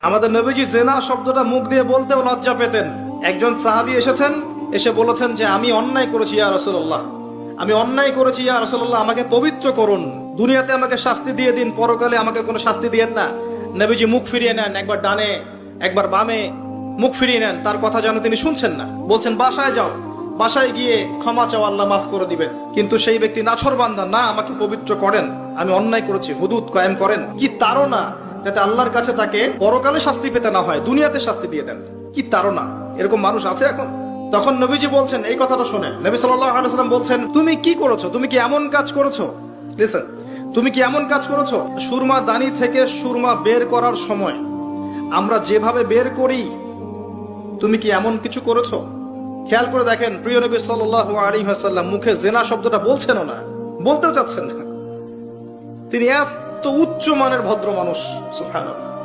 আমাদের নবীজি জেনা শব্দটা মুখ দিয়ে বলতেও লজ্জা পেতেন। একজন সাহাবি এসেছেন, এসে বলেছেন যে, আমি অন্যায় করেছি, ইয়া রসুল্লাহ আমি অন্যায় করেছি, ইয়া রসুল্লাহ আমাকে পবিত্র করুন। দুনিয়াতে আমাকে শাস্তি দিয়ে দিন, পরকালে আমাকে কোনো শাস্তি দিয়েন না। নবীজি মুখ ফিরিয়ে নেন, একবার ডানে, একবার বামে, মুখ ফিরিয়ে নেন। তার কথা যেন তিনি শুনছেন না। বলছেন, বাসায় যাও। বাসায় গিয়ে ক্ষমা চাও আল্লাহ মাফ করে দিবেন। কিন্তু সেই ব্যক্তি নাছর বান্দা না, আমাকে পবিত্র করেন। আমি অন্যায় করেছি, হুদুদ কায়েম করেন। কি তারও না যাতে আল্লাহর কাছে তাকে পরকালে শাস্তি পেতে না হয়, দুনিয়াতে শাস্তি দিয়ে দেন। কি তারও না এরকম মানুষ আছে এখন? তখন নবীজি বলছেন, এই কথাটা শোনেন। নবী সাল্লাম বলছেন, তুমি কি করেছ? তুমি কি এমন কাজ করেছ? তুমি কি এমন কাজ করেছ? সুরমা দানি থেকে সুরমা বের করার সময় আমরা যেভাবে বের করি, তুমি কি এমন কিছু করেছ? খেয়াল করে দেখেন, প্রিয় নবী সাল্লাহ আলী হাসাল্লাম মুখে জেনা শব্দটা বলছেন না, বলতেও চাচ্ছেন না। তিনি এত উচ্চ মানের ভদ্র মানুষ সুবহানাল্লাহ।